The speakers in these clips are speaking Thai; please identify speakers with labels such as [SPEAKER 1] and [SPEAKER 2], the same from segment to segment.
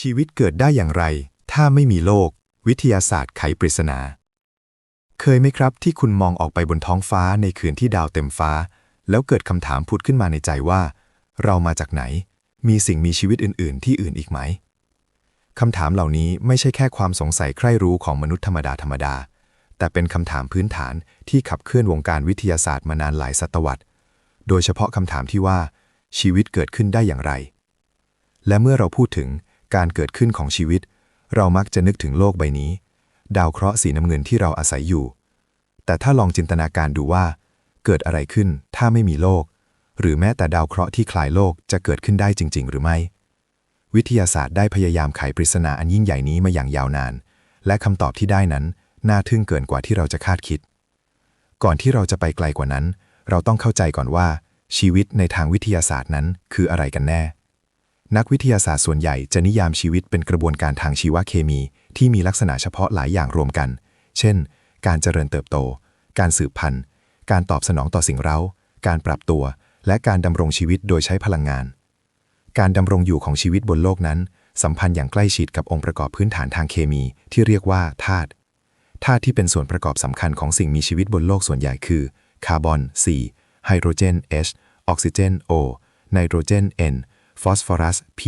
[SPEAKER 1] ชีวิตเกิดได้อย่างไร ถ้าไม่มีโลก วิทยาศาสตร์ไขปริศนา เคยไหมครับที่คุณมองออกไปบนท้องฟ้าในคืนที่ดาวเต็มฟ้า แล้วเกิดคำถามผุดขึ้นมาในใจว่า เรามาจากไหน มีสิ่งมีชีวิตอื่น ๆ ที่อื่นอีกไหมคำถามเหล่านี้ไม่ใช่แค่ความสงสัยใคร่รู้ของมนุษย์ธรรมดาธรรมดา แต่เป็นคำถามพื้นฐานที่ขับเคลื่อนวงการวิทยาศาสตร์มานานหลายศตวรรษ โดยเฉพาะคำถามที่ว่า ชีวิตเกิดขึ้นได้อย่างไร และเมื่อเราพูดถึง การเกิดขึ้นของชีวิต เรามักจะนึกถึงโลกใบนี้ ดาวเคราะห์สีน้ำเงินที่เราอาศัยอยู่ แต่ถ้าลองจินตนาการดูว่า เกิดอะไรขึ้นถ้าไม่มีโลก หรือแม้แต่ดาวเคราะห์ที่คล้ายโลกจะเกิดขึ้นได้จริง ๆ หรือไม่ วิทยาศาสตร์ได้พยายามไขปริศนาอันยิ่งใหญ่นี้มาอย่างยาวนาน และคำตอบที่ได้นั้น น่าทึ่งเกินกว่าที่เราจะคาดคิด ก่อนที่เราจะไปไกลกว่านั้น เราต้องเข้าใจก่อนว่า ชีวิตในทางวิทยาศาสตร์นั้นคืออะไรกันแน่ นักวิทยาศาสตร์ส่วนใหญ่จะนิยามชีวิตเป็นกระบวนการทางชีวเคมี ที่มีลักษณะเฉพาะหลายอย่างรวมกัน เช่น การเจริญเติบโต การสืบพันธุ์ การตอบสนองต่อสิ่งเร้า การปรับตัว และการดำรงชีวิตโดยใช้พลังงาน การดำรงอยู่ของชีวิตบนโลกนั้น สัมพันธ์อย่างใกล้ชิดกับองค์ประกอบพื้นฐานทางเคมี ที่เรียกว่าธาตุ ธาตุที่เป็นส่วนประกอบสำคัญของสิ่งมีชีวิตบนโลกส่วนใหญ่คือ คาร์บอน C ไฮโดรเจน H ออกซิเจน O ไนโตรเจน N ฟอสฟอรัส P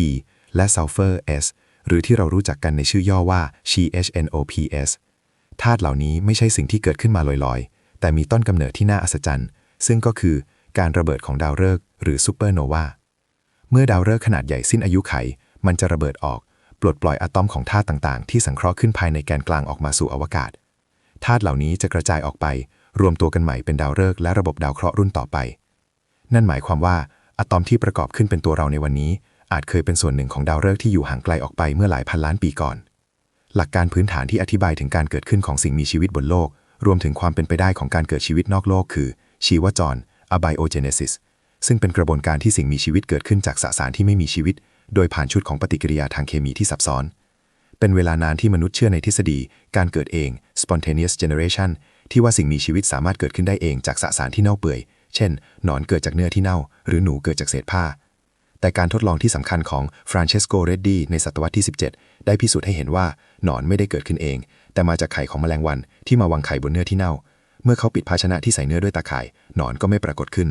[SPEAKER 1] และซัลเฟอร์ S หรือที่เรารู้จักกันในชื่อย่อว่า CHNOPS ธาตุเหล่านี้ไม่ใช่สิ่งที่เกิดขึ้นมาลอยๆ แต่มีต้นกำเนิดที่น่าอัศจรรย์ ซึ่งก็คือการระเบิดของดาวฤกษ์หรือซูเปอร์โนวา เมื่อดาวฤกษ์ขนาดใหญ่สิ้นอายุไข มันจะระเบิดออก ปลดปล่อยอะตอมของธาตุต่างๆ ที่สังเคราะห์ขึ้นภายในแกนกลางออกมาสู่อวกาศ ธาตุเหล่านี้จะกระจายออกไป รวมตัวกันใหม่เป็นดาวฤกษ์และระบบดาวเคราะห์รุ่นต่อไป นั่นหมายความว่า อะตอมที่ประกอบขึ้นเป็นตัวเราในวันนี้ อาจเคยเป็นส่วนหนึ่งของดาวฤกษ์ที่อยู่ห่างไกลออกไปเมื่อหลายพันล้านปีก่อน หลักการพื้นฐานที่อธิบายถึงการเกิดขึ้นของสิ่งมีชีวิตบนโลก รวมถึงความเป็นไปได้ของการเกิดชีวิตนอกโลก คือ ชีวจร abiogenesis ซึ่งเป็นกระบวนการที่สิ่งมีชีวิตเกิดขึ้นจากสสารที่ไม่มีชีวิต โดยผ่านชุดของปฏิกิริยาทางเคมีที่ซับซ้อน เป็นเวลานานที่มนุษย์เชื่อในทฤษฎี การเกิดเอง spontaneous generation ที่ว่าสิ่งมีชีวิตสามารถเกิดขึ้นได้เองจากสสารที่เน่าเปื่อย เช่น หนอนเกิดจากเนื้อที่เน่า หรือหนูเกิดจากเศษผ้า แต่การทดลองที่สำคัญของฟรานเชสโก เรดดี้ในศตวรรษที่ 17 ได้พิสูจน์ให้เห็นว่าหนอนไม่ได้เกิดขึ้นเอง แต่มาจากไข่ของแมลงวันที่มาวางไข่บนเนื้อที่เน่า เมื่อเขาปิดภาชนะที่ใส่เนื้อด้วยตาข่าย หนอนก็ไม่ปรากฏขึ้น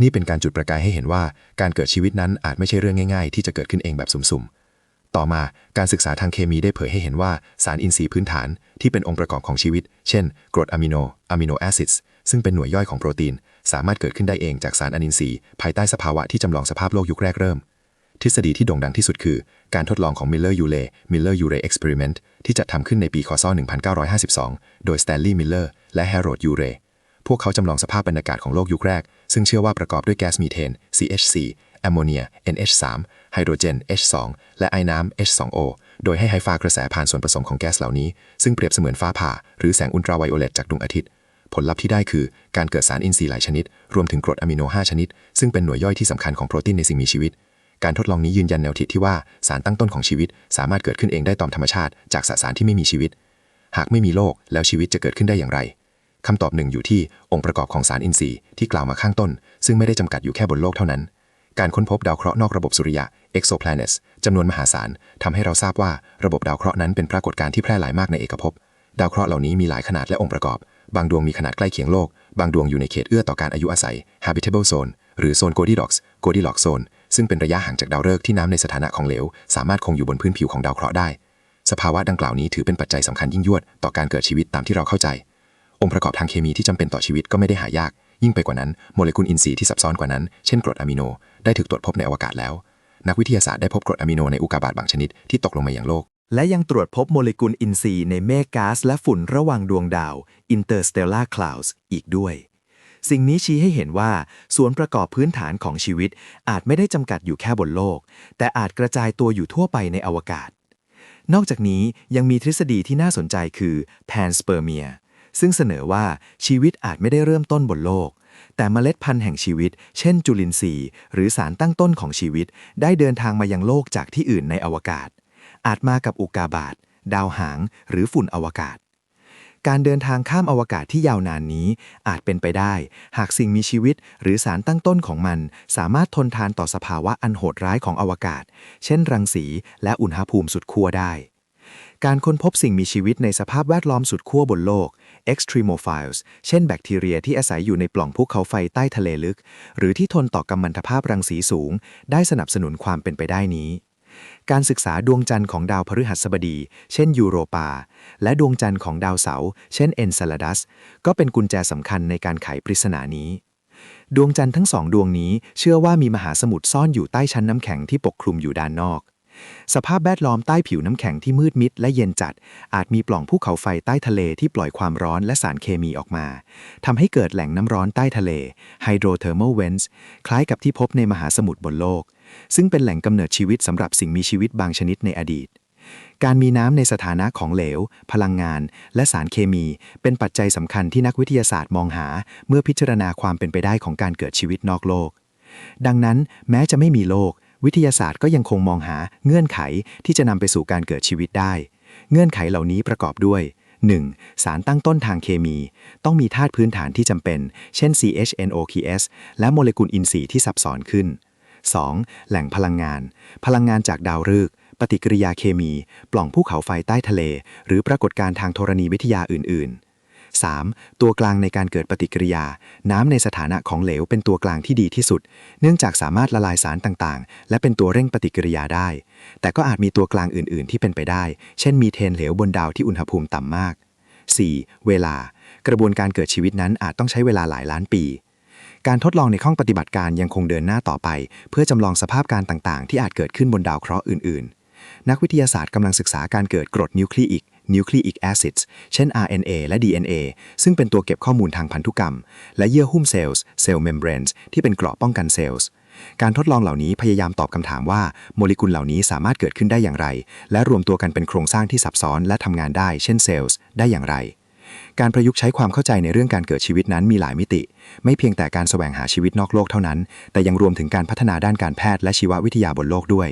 [SPEAKER 1] นี่เป็นการจุดประกายให้เห็นว่าการเกิดชีวิตนั้นอาจไม่ใช่เรื่องง่าย ๆ ที่จะเกิดขึ้นเองแบบสุ่มๆต่อมาการศึกษาทางเคมีได้เผยให้เห็นว่าสารอินทรีย์พื้นฐานที่เป็นองค์ประกอบของชีวิต เช่น กรดอะมิโนอะมิโนแอซิด ซึ่งเป็นหน่วยย่อยของโปรตีน สามารถเกิดขึ้นได้เองจากสารอนินทรีย์ภายใต้สภาวะที่จำลองสภาพโลกยุคแรกเริ่ม ทฤษฎีที่โด่งดังที่สุดคือ การทดลองของมิลเลอร์ยูเลมิลเลอร์ยูเรเอ็กซ์เพร์เมนต์ที่จัดทำขึ้นในปีคศ1952 โดยสแตนลีย์มิลเลอร์และแฮร์โรดยูเรพวกเขาจำลองสภาพบรรยากาศของโลกยุคแรก ซึ่งเชื่อว่าประกอบด้วยแก๊สมีเทน CH4 แอมโมเนีย NH3 ไฮโดรเจน H2 และไอน้ำ H2O โดยให้ไฮฟ้ากระแสผ่านส่วนผสมของแก๊สเหล่านี้ ซึ่งเปรียบเสมือนฟ้าผ่า หรือแสงอุลตราไวโอเลตจากดวงอาทิตย์ ผลลัพธ์ที่ได้คือการเกิดสารอินทรีย์หลายชนิด รวมถึงกรดอะมิโน 5 ชนิด ซึ่งเป็นหน่วยย่อยที่สำคัญของโปรตีนในสิ่งมีชีวิต การทดลองนี้ยืนยันแนวคิดที่ว่าสารตั้งต้นของชีวิต สามารถเกิดขึ้นเองได้ตามธรรมชาติ จากสสารที่ไม่มีชีวิต หากไม่มีโลกแล้วชีวิตจะเกิดขึ้นได้อย่างไรคำตอบหนึ่งอยู่ที่องค์ประกอบของสารอินทรีย์ที่กล่าวมาข้างต้น ซึ่งไม่ได้จำกัดอยู่แค่บนโลกเท่านั้นการค้นพบดาวเคราะห์นอกระบบสุริยะ exoplanets จำนวนมหาศาลทำให้เราทราบว่าระบบดาวเคราะห์นั้นเป็นปรากฏการณ์ที่แพร่หลายมากในเอกภพ ดาวเคราะห์เหล่านี้มีหลายขนาดและองค์ประกอบ บางดวงมีขนาดใกล้เคียงโลก บางดวงอยู่ในเขตเอื้อต่อการอายุอาศัย habitable zone หรือโซน Goldilocks Goldilocks zone ซึ่งเป็นระยะห่างจากดาวฤกษ์ที่น้ำในสถานะของเหลว สามารถคงอยู่บนพื้นผิวของดาวเคราะห์ได้ สภาวะดังกล่าวนี้ถือเป็นปัจจัยสำคัญยิ่งยวดต่อการเกิดชีวิตตามที่เราเข้าใจ องค์ประกอบทางเคมีที่จำเป็นต่อชีวิตก็ไม่ได้หายาก ยิ่งไปกว่านั้นโมเลกุลอินทรีย์ที่ซับซ้อนกว่านั้น เช่นกรดอะมิโน ได้ถูกตรวจพบในอวกาศแล้ว นักวิทยาศาสตร์ได้พบกรดอะมิโนในอุกกาบาตบางชนิดที่ตกลงมาอยังโลก
[SPEAKER 2] และยังตรวจพบโมเลกุลอินทรีย์ในเมฆก๊าซและฝุ่นระหว่างดวงดาว interstellar clouds อีกด้วย สิ่งนี้ชี้ให้เห็นว่า ส่วนประกอบพื้นฐานของชีวิต อาจไม่ได้จำกัดอยู่แค่บนโลก แต่อาจกระจายตัวอยู่ทั่วไปในอวกาศ นอกจากนี้ยังมีทฤษฎีที่น่าสนใจคือ panspermia ซึ่งเสนอว่าชีวิตอาจไม่ได้เริ่มต้นบนโลก แต่เมล็ดพันธุ์แห่งชีวิต เช่นจุลินทรีย์ หรือสารตั้งต้นของชีวิต ได้เดินทางมายังโลกจากที่อื่นในอวกาศ อาจมากับอุกาบาตดาวหาง หรือฝุ่นอวกาศ การเดินทางข้ามอวกาศที่ยาวนานนี้ อาจเป็นไปได้ หากสิ่งมีชีวิต หรือสารตั้งต้นของมัน สามารถทนทานต่อสภาวะอันโหดร้ายของอวกาศ เช่น รังสีและอุณหภูมิสุดขั้วได้การค้นพบสิ่งมีชีวิตในสภาพแวดล้อมสุดขั้วบนโลก extremophiles เช่นแบคทีเรียที่อาศัยอยู่ในปล่องภูเขาไฟใต้ทะเลลึก หรือที่ทนต่อกัมมันตภาพรังสีสูง ได้สนับสนุนความเป็นไปได้นี้ การศึกษาดวงจันทร์ของดาวพฤหัสบดี เช่นยูโรปา และดวงจันทร์ของดาวเสาร์เช่นเอนเซลดัส ก็เป็นกุญแจสำคัญในการไขปริศนานี้ ดวงจันทร์ทั้งสองดวงนี้เชื่อว่ามีมหาสมุทรซ่อนอยู่ใต้ชั้นน้ำแข็งที่ปกคลุมอยู่ด้านนอก สภาพแวดล้อมใต้ผิวน้ำแข็งที่มืดมิดและเย็นจัด อาจมีปล่องภูเขาไฟใต้ทะเลที่ปล่อยความร้อนและสารเคมีออกมาทำให้เกิดแหล่งน้ำร้อนใต้ทะเล hydrothermal vents คล้ายกับที่พบในมหาสมุทรบนโลก ซึ่งเป็นแหล่งกำเนิดชีวิตสำหรับสิ่งมีชีวิตบางชนิดในอดีต การมีน้ำในสถานะของเหลว พลังงาน และสารเคมี เป็นปัจจัยสำคัญที่นักวิทยาศาสตร์มองหา เมื่อพิจารณาความเป็นไปได้ของการเกิดชีวิตนอกโลก ดังนั้นแม้จะไม่มีโลก วิทยาศาสตร์ก็ยังคงมองหาเงื่อนไขที่จะนำไปสู่การเกิดชีวิตได้ เงื่อนไขเหล่านี้ประกอบด้วย 1. สารตั้งต้นทางเคมี ต้องมีธาตุพื้นฐานที่จำเป็น เช่น CHNOKS และโมเลกุลอินทรีย์ที่ซับซ้อนขึ้น 2. แหล่งพลังงาน พลังงานจากดาวฤกษ์ปฏิกิริยาเคมี ปล่องภูเขาไฟใต้ทะเล หรือปรากฏการณ์ทางธรณีวิทยาอื่น ๆ 3. ตัวกลางในการเกิดปฏิกิริยา น้ำในสถานะของเหลวเป็นตัวกลางที่ดีที่สุด เนื่องจากสามารถละลายสารต่างๆ และเป็นตัวเร่งปฏิกิริยาได้ แต่ก็อาจมีตัวกลางอื่นๆ ที่เป็นไปได้ เช่นมีเทนเหลวบนดาวที่อุณหภูมิต่ำมาก 4. เวลา กระบวนการเกิดชีวิตนั้นอาจต้องใช้เวลาหลายล้านปี การทดลองในห้องปฏิบัติการยังคงเดินหน้าต่อไป เพื่อจำลองสภาพการต่างๆ ที่อาจเกิดขึ้นบนดาวเคราะห์อื่น ๆ นักวิทยาศาสตร์กำลังศึกษาการเกิดกรดนิวคลีอิก nucleic acids เช่น RNA และ DNA ซึ่งเป็นตัวเก็บข้อมูลทางพันธุกรรม และเยื่อหุ้มเซลล์ cell membranes ที่เป็นเกราะป้องกันเซลล์การทดลองเหล่านี้พยายามตอบคำถามว่าโมเลกุลเหล่านี้สามารถเกิดขึ้นได้อย่างไร และรวมตัวกันเป็นโครงสร้างที่ซับซ้อนและทำงานได้ เช่นเซลล์ได้อย่างไร การประยุกต์ใช้ความเข้าใจในเรื่องการเกิดชีวิตนั้นมีหลายมิติ ไม่เพียงแต่การแสวงหาชีวิตนอกโลกเท่านั้น แต่ยังรวมถึงการพัฒนาด้านการแพทย์และชีววิทยาบนโลกด้วย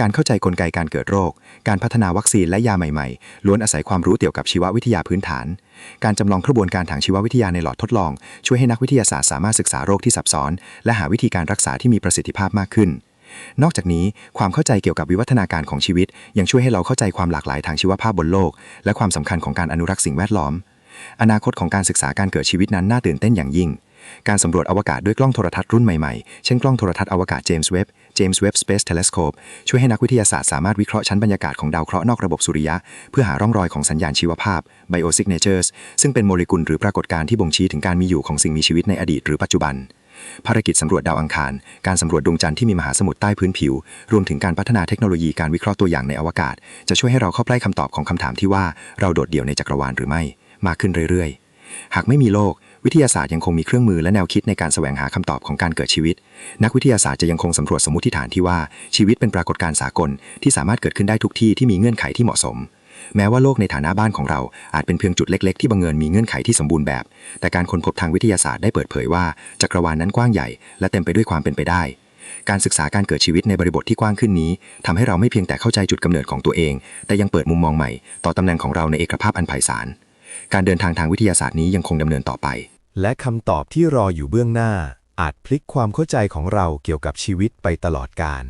[SPEAKER 2] การเข้าใจกลไกการเกิดโรค การพัฒนาวัคซีนและยาใหม่ๆ ล้วนอาศัยความรู้เกี่ยวกับชีววิทยาพื้นฐาน การจำลองกระบวนการทางชีววิทยาในหลอดทดลอง ช่วยให้นักวิทยาศาสตร์สามารถศึกษาโรคที่ซับซ้อน และหาวิธีการรักษาที่มีประสิทธิภาพมากขึ้นนอกจากนี้ความเข้าใจเกี่ยวกับวิวัฒนาการของชีวิต ยังช่วยให้เราเข้าใจความหลากหลายทางชีวภาพบนโลก และความสำคัญของการอนุรักษ์สิ่งแวดล้อม อนาคตของการศึกษาการเกิดชีวิตนั้นน่าตื่นเต้นอย่างยิ่ง การสำรวจอวกาศด้วยกล้องโทรทัศน์รุ่นใหม่ๆ เช่นกล้องโทรทัศน์อวกาศเจมส์เว็บ James Webb Space Telescope ช่วยให้นักวิทยาศาสตร์สามารถวิเคราะห์ชั้นบรรยากาศของดาวเคราะห์นอกระบบสุริยะ เพื่อหาร่องรอยของสัญญาณชีวภาพ biosignatures ซึ่งเป็นโมเลกุลหรือปรากฏการณ์ที่บ่งชี้ถึงการมีอยู่ของสิ่งมีชีวิตในอดีตหรือปัจจุบันภารกิจสำรวจดาวอังคาร การสำรวจดวงจันทร์ที่มีมหาสมุทรใต้พื้นผิว รวมถึงการพัฒนาเทคโนโลยีการวิเคราะห์ตัวอย่างในอวกาศ จะช่วยให้เราเข้าใกล้คำตอบของคำถามที่ว่าเราโดดเดี่ยวในจักรวาลหรือไม่ มากขึ้นเรื่อยๆ หากไม่มีโลก วิทยาศาสตร์ยังคงมีเครื่องมือและแนวคิดในการแสวงหาคำตอบของการเกิดชีวิต นักวิทยาศาสตร์จะยังคงสำรวจสมมติฐานที่ว่าชีวิตเป็นปรากฏการณ์สากล ที่สามารถเกิดขึ้นได้ทุกที่ที่มีเงื่อนไขที่เหมาะสม แม้ว่าโลกในฐานะบ้านของเราอาจเป็นเพียงจุดเล็ก ๆ ที่บังเอิญมีเงื่อนไขที่สมบูรณ์แบบ แต่การค้นพบทางวิทยาศาสตร์ได้เปิดเผยว่าจักรวาลนั้นกว้างใหญ่ และเต็มไปด้วยความเป็นไปได้การศึกษาการเกิดชีวิตในบริบทที่กว้างขึ้นนี้ทำให้เราไม่เพียงแต่เข้าใจจุดกำเนิดของตัวเอง แต่ยังเปิดมุมมองใหม่ ต่อตำแหน่งของเราในเอกภาพอันไพศาล การเดินทางทางวิทยาศาสตร์นี้ยังคงดำเนินต่อไป
[SPEAKER 3] และคำตอบที่รออยู่เบื้องหน้า อาจพลิกความเข้าใจของเราเกี่ยวกับชีวิตไปตลอดกาล